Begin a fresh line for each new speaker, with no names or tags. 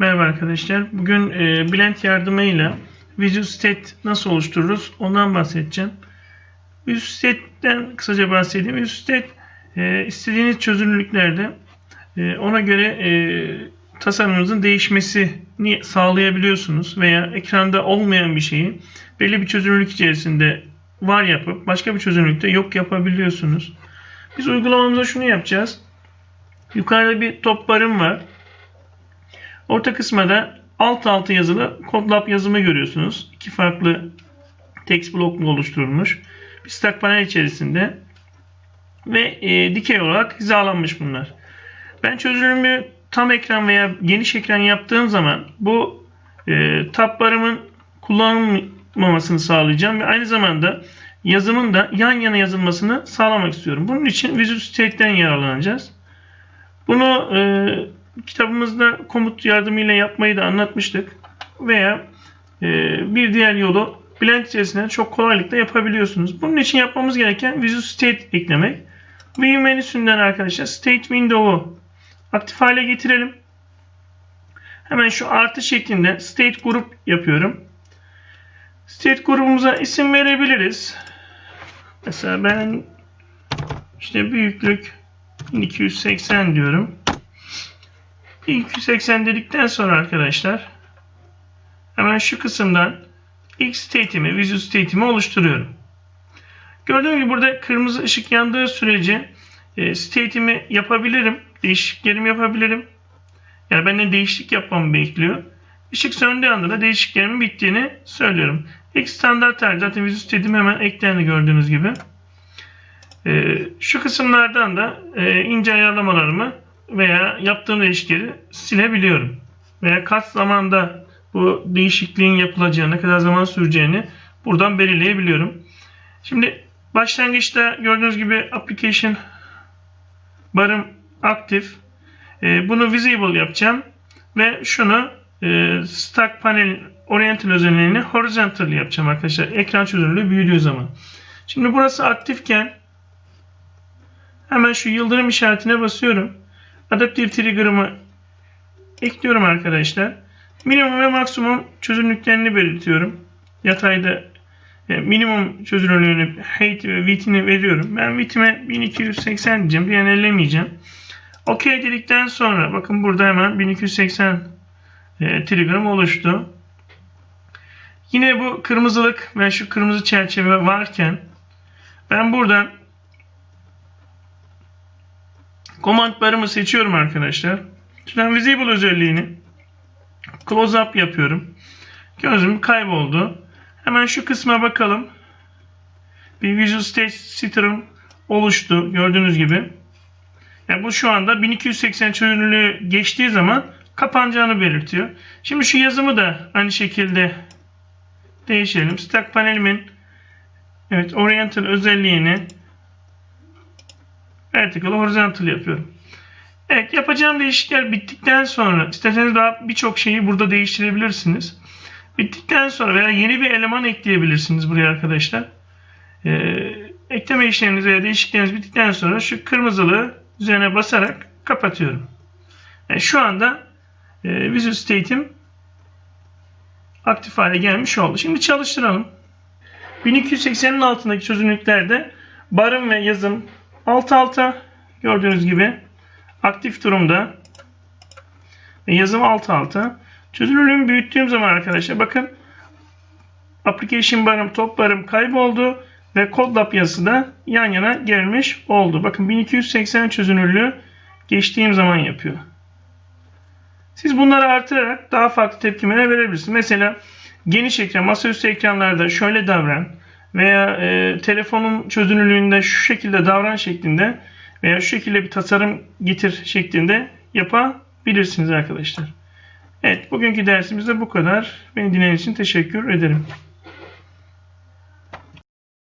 Merhaba arkadaşlar. Bugün e, Blend yardımıyla Visual State nasıl oluştururuz ondan bahsedeceğim. Visual State'den kısaca bahsedeyim. Visual State e, istediğiniz çözünürlüklerde e, ona göre e, tasarımınızın değişmesini sağlayabiliyorsunuz veya ekranda olmayan bir şeyi belli bir çözünürlük içerisinde var yapıp başka bir çözünürlükte yok yapabiliyorsunuz. Biz uygulamamızda şunu yapacağız. Yukarıda bir top barım var. Orta kısma da alt altı yazılı CodeLab yazımı görüyorsunuz. İki farklı text blok oluşturulmuş. Bir stack panel içerisinde ve e, dikey olarak hizalanmış bunlar. Ben çözünürlüğümü tam ekran veya geniş ekran yaptığım zaman bu e, tab barımın kullanılmamasını sağlayacağım ve aynı zamanda yazımın da yan yana yazılmasını sağlamak istiyorum. Bunun için Visual State'den yararlanacağız. Bunu e, kitabımızda komut yardımıyla yapmayı da anlatmıştık. Veya e, bir diğer yolu Blend içerisinde çok kolaylıkla yapabiliyorsunuz. Bunun için yapmamız gereken Visual State eklemek. View menüsünden arkadaşlar State Window'u aktif hale getirelim. Hemen şu artı şeklinde State Group yapıyorum. State grubumuza isim verebiliriz. Mesela ben işte büyüklük 1280 diyorum. 1280 dedikten sonra arkadaşlar hemen şu kısımdan ilk state'imi, visual state'imi oluşturuyorum. Gördüğünüz gibi burada kırmızı ışık yandığı sürece e, state'imi yapabilirim. Değişikliklerimi yapabilirim. Yani benden değişiklik yapmamı bekliyor. Işık söndüğü anda da değişikliklerimin bittiğini söylüyorum. İlk standart tarih zaten visual state'im hemen eklendi gördüğünüz gibi. E, şu kısımlardan da e, ince ayarlamalarımı veya yaptığım değişikleri silebiliyorum. Veya kaç zamanda bu değişikliğin yapılacağını, ne kadar zaman süreceğini buradan belirleyebiliyorum. Şimdi başlangıçta gördüğünüz gibi application barım aktif. E, bunu visible yapacağım ve şunu e, stack panel oriental özelliğini horizontal yapacağım arkadaşlar. Ekran çözünürlüğü büyüdüğü zaman. Şimdi burası aktifken hemen şu yıldırım işaretine basıyorum. Adaptive Trigger'ımı ekliyorum arkadaşlar. Minimum ve maksimum çözünürlüklerini belirtiyorum. Yatayda e, minimum çözünürlüğünü, height ve width'ini veriyorum. Ben width'ime 1280 diyeceğim. Bir an ellemeyeceğim. OK dedikten sonra bakın burada hemen 1280 e, trigger'ım oluştu. Yine bu kırmızılık ve şu kırmızı çerçeve varken ben buradan Command barımı seçiyorum arkadaşlar. Şuradan visible özelliğini close up yapıyorum. Gözüm kayboldu. Hemen şu kısma bakalım. Bir Visual State Citrum oluştu. Gördüğünüz gibi. Yani bu şu anda 1280 çözünürlüğü geçtiği zaman kapanacağını belirtiyor. Şimdi şu yazımı da aynı şekilde değiştirelim. Stack panelimin evet oriental özelliğini vertical horizontal yapıyorum. Evet yapacağım değişiklikler bittikten sonra isterseniz daha birçok şeyi burada değiştirebilirsiniz. Bittikten sonra veya yeni bir eleman ekleyebilirsiniz buraya arkadaşlar. Ee, ekleme işleminiz veya değişiklikleriniz bittikten sonra şu kırmızılığı üzerine basarak kapatıyorum. Yani şu anda e, Visual State'im aktif hale gelmiş oldu. Şimdi çalıştıralım. 1280'in altındaki çözünürlüklerde barım ve yazım alt alta gördüğünüz gibi aktif durumda ve yazım alt alta. Çözünürlüğümü büyüttüğüm zaman arkadaşlar bakın application barım top barım kayboldu ve CodeLab yazısı da yan yana gelmiş oldu. Bakın 1280 çözünürlüğü geçtiğim zaman yapıyor. Siz bunları artırarak daha farklı tepkimeler verebilirsiniz. Mesela geniş ekran, masaüstü ekranlarda şöyle davran veya e, telefonun çözünürlüğünde şu şekilde davran şeklinde veya şu şekilde bir tasarım getir şeklinde yapabilirsiniz arkadaşlar. Evet bugünkü dersimiz de bu kadar. Beni dinlediğiniz için teşekkür ederim.